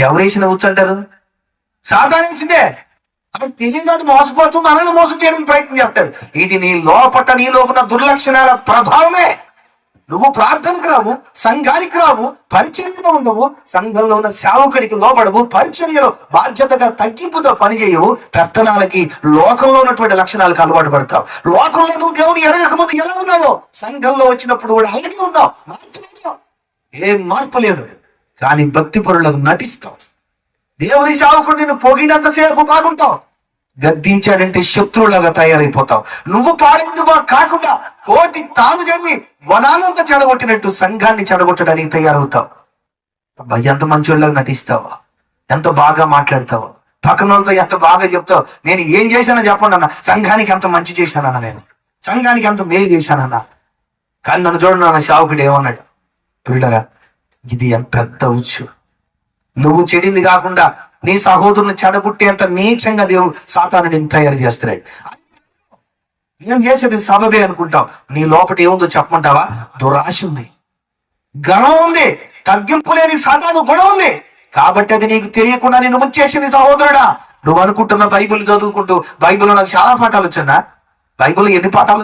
ఎవరేసిన కూర్చుంటారు ఉచ్చు అంటారు? అప్పుడు తెలియని తర్వాత మోసపోతూ మనల్ని మోసం చేయడానికి ప్రయత్నం చేస్తాడు. ఇది నీ లోపట నీలో ఉన్న దుర్లక్షణాల ప్రభావమే. నువ్వు ప్రార్థనకు రావు సంఘానికి రావు పరిచర్యలో ఉండవు సంఘంలో ఉన్న సేవకుడికి లోపడవు పరిచర్యలో బాధ్యతగా తగ్గింపుతో పనిచేయవు పెత్తనాలకి లోకంలో ఉన్నటువంటి లక్షణాలకు అలవాటు పడతావు. లోకంలో నువ్వు దేవుని ఎరగకముందు ఎలా ఉన్నావో? సంఘంలో వచ్చినప్పుడు కూడా అలాగే ఉన్నావు. మార్పు లేదు. ఏం మార్పు లేదు. కానీ భక్తి పరులకు నటిస్తావు. దేవుని సేవకుడు నిన్ను పొగినంతసేపు బాగుంటావు గద్దించాడంటే శత్రువులాగా తయారైపోతావు. నువ్వు పాడేందుకు కాకుండా కోతి తాను చెడి వనాలంతా చెడగొట్టినట్టు సంఘాన్ని చెడగొట్టడానికి తయారవుతావు. అబ్బా, ఎంత మంచోళ్ళగా నటిస్తావా. ఎంత బాగా మాట్లాడతావా. పక్కన వాళ్ళతో ఎంత బాగా చెప్తావు. నేను ఏం చేశానో చెప్పండి అన్న. సంఘానికి ఎంత మంచి చేశానన్న నేను. సంఘానికి ఎంత మేలు చేశానన్న. కానీ నన్ను చూడండి అన్న షావుకుడు ఏమన్నాడు? పిల్లరా ఇది ఎంత పెద్ద ఉచ్చు. నువ్వు చెడింది కాకుండా నీ సహోదరుని చెడగొట్టేంత నీచంగా దేవుడు సాతాను నేను తయారు చేస్తున్నాడు. నేను చేసేది సబబే అనుకుంటావు నీ లోపల ఏముందో చెప్పమంటావా? దురాశ ఉంది. గణం ఉంది. తగ్గింపు లేని సాతాను గుణం ఉంది. కాబట్టి అది నీకు తెలియకుండా నేను ముంచేసింది సహోదరుడా. నువ్వు అనుకుంటున్న బైబిల్ చదువుకుంటూ బైబిల్లో నాకు చాలా పాఠాలు వచ్చిందా బైబిల్ ఎన్ని పాఠాలు